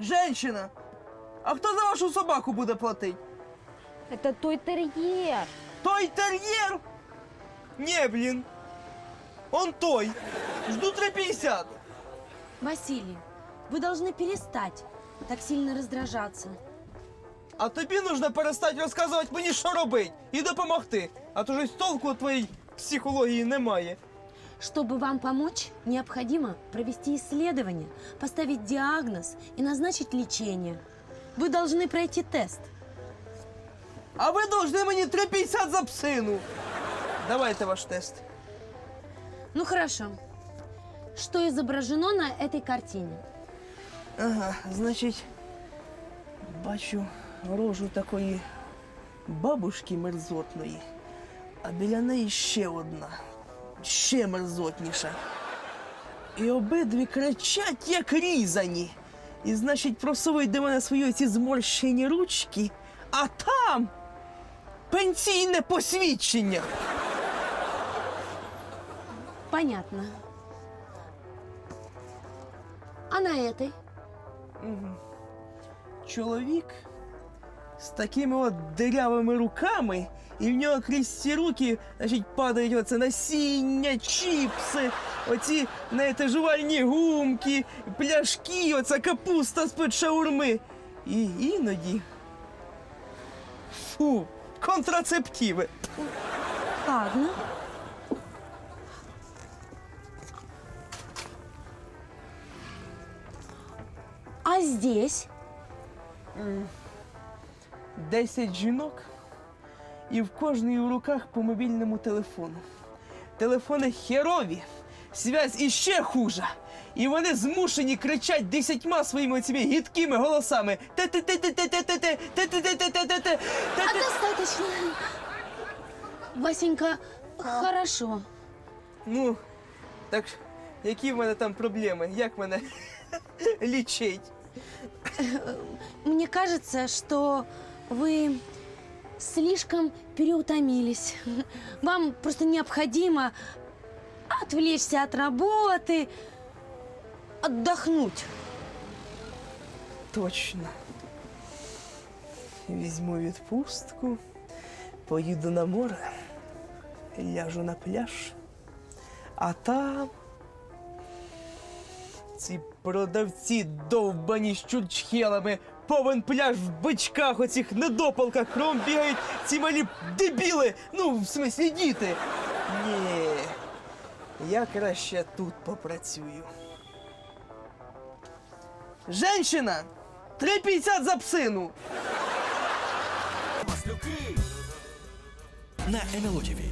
Женщина! А хто за вашу собаку буде платити? Это той терьер. Той тер'єр? Ні, блін. Он той. Жду 3,50. Василий, вы должны перестать так сильно раздражаться. А тобі нужно перестати розказувати мені, що робити, і допомогти. А то ж толку у твоїй психології немає. Чтобы вам помочь, необходимо провести исследование, поставить диагноз и назначить лечение. Вы должны пройти тест. А ви должны мені 3,50 за псину. Давайте ваш тест. Ну хорошо. Что изображено на этой картине? Ага, значить, бачу рожу такої бабушки мерзотної, а біля неї ще одна, ще мерзотніша. І обидві кричать, як різані. І, значить, просовують до мене свої ці зморщені ручки, а там пенсійне посвідчення. Понятно. А на этой? Чоловік з такими от дирявими руками, і в нього крізь ці руки, значить, падають оце насіння, чіпси, оці знаєте, жувальні гумки, пляшки, оця капуста з-під шаурми. І іноді. Фу, контрацептиви. Ладно. А здесь? Десять жінок, і в кожної в руках по мобільному телефону. Телефони херові, связь іще хужа. І вони змушені кричать десятьма своїми цими гідкими голосами. А достаточно. Васенька, хорошо. Ну, так які в мене там проблеми? Як мене лічить? Мне кажется, что вы слишком переутомились. Вам просто необходимо отвлечься от работы, отдохнуть. Точно. Візьму відпустку, поїду на море, ляжу на пляж, а там ці продавці довбані з чурчхелами, повен пляж в бичках, оцих недопалках, кром бігають ці малі дебіли, ну, в смислі діти. Ні, я краще тут попрацюю. Женщина! 3,50 за псину! на НЛО ТВ.